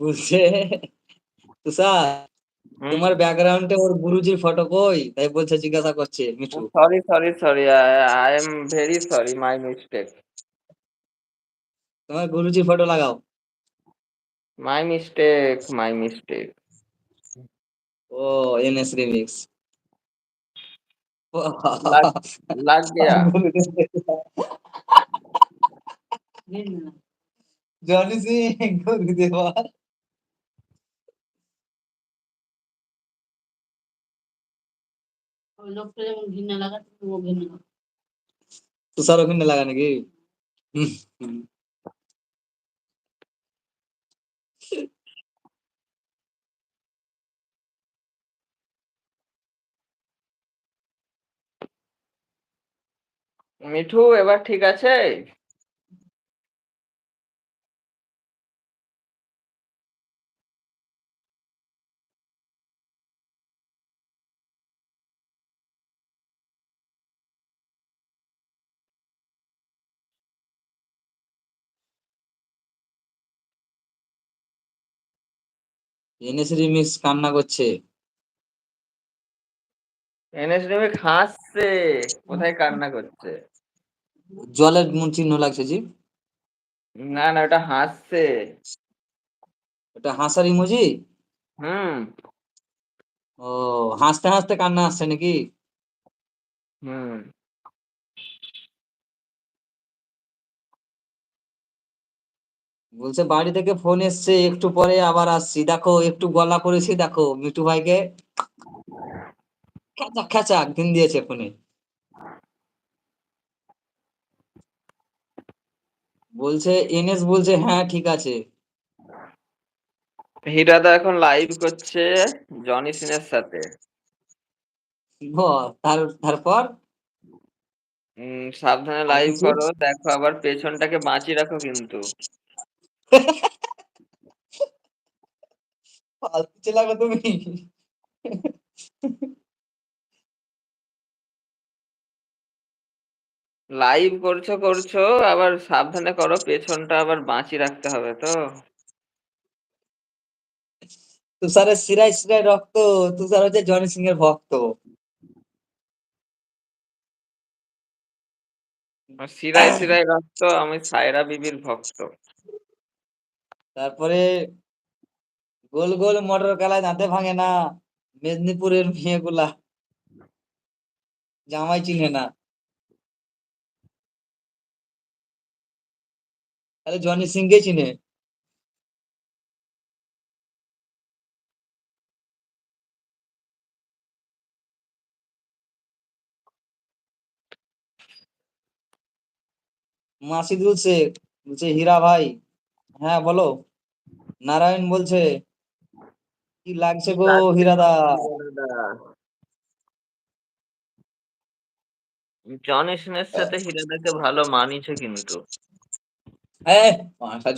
বলছে তুষার হুম? তোমার ব্যাকগ্রাউন্ডে ওর গুরুজির ফটো কই? তাই বলছে জিজ্ঞাসা করছে Mithu. Sorry sorry sorry I am very sorry my mistake তোমার গুরুজির ফটো লাগাও। মাই মিস্টেক মাই মিস্টেক ও এনএস রিমিক্স লাগ গया জনি সিং গুরুদেবা। লোকটা যেমন ঘৃণা লাগা ও ঘৃণা লাগা তুষার ওখানে লাগা নাকি। মিঠু এবার ঠিক আছে এনএস রিমিক্স কান্না করছে। এনএস রিমিক হাসছে কোথায় কান্না করছে? জলের মুন চিহ্ন লাগছে জি। না না ওটা হাসছে। ওটা হাসার ইমোজি? হুম। ও হাসতে হাসতে কান্না আসছে নাকি? হুম। বলছে বাড়ি থেকে ফোন এসছে একটু পরে আবার আসছি। দেখো একটু গলা করেছি দেখো মিঠু ভাইকে খেচা খেচা একদিন দিয়েছে ফোনে বলছে এনএস বলছে হ্যাঁ ঠিক আছে। হীরাদা এখন লাইভ করছে জনি সিনের সাথে। ও, তার তারপর? সাবধানে লাইভ করো দেখো আবার পেছনটাকে বাঁচিয়ে রাখো কিন্তু। ফালতু তুমি। লাইভ করছ করছ আবার সাবধানে করো পেছনটা আবার বাঁচিয়ে রাখতে হবে তো। তুষারের শিরায় শিরায় রক্ত তুষার হচ্ছে জনি সিং এর ভক্ত। শিরায় শিরায় রক্ত আমি সায়রা বিবির ভক্ত। তারপরে গোল গোল মটর কালায় দাঁতে ভাঙে না, মেদিনীপুরের মেয়েগুলা। জামাই চিনে না। তাহলে জনি সিং কে চিনে। মাসিদুল শেখ বলছে, হীরা ভাই হ্যাঁ বলো। নারায়ণ বলছে কি লাগছে গো হিরাদা? জন সিংহের সাথে হিরাদাকে ভালো মানিছে কিন্তু। হ্যাঁ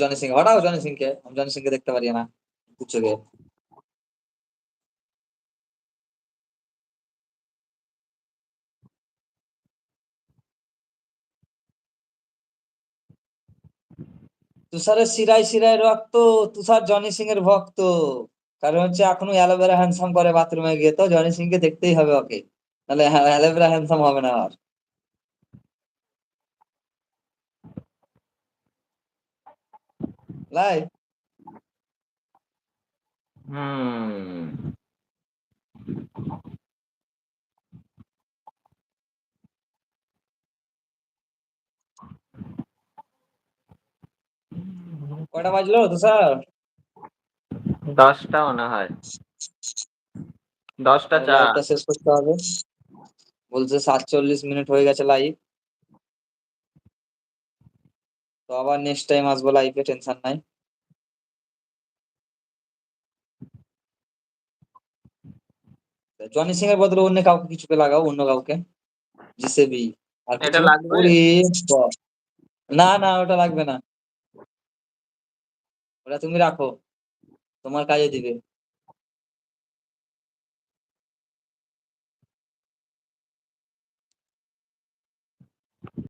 জন সিং হটাও জন সিং কে আমি জন সিং কে দেখতে পারি না চোখে। তুষারের শিরায় শিরায় রক্ত, তুষার জনি সিং এর ভক্ত। কারণ হচ্ছে এখনও অ্যালোভেরা হ্যান্ডসাম করে বাথরুমে গিয়ে, তো জনি সিং কে দেখতেই হবে ওকে। তাহলে অ্যালোভেরা হ্যান্ডসাম হবে না আর। লাই। হুম। কটা বাজলো তুষার? দশটা মনে হয়। দশটা চা শেষ করতে হবে। বলছে সাতচল্লিশ মিনিট হয়ে গেছে লাইভ তো আবার নেক্সট টাইম আসব লাইভে টেনশন নাই। জনি সিং এর বদলে অন্য কাউকে কিছুকে লাগাও অন্য কাউকে। জিসেবি। আর এটা লাগবে? না না ওটা লাগবে না। ওটা তুমি রাখো। তোমার কাজে দিবে।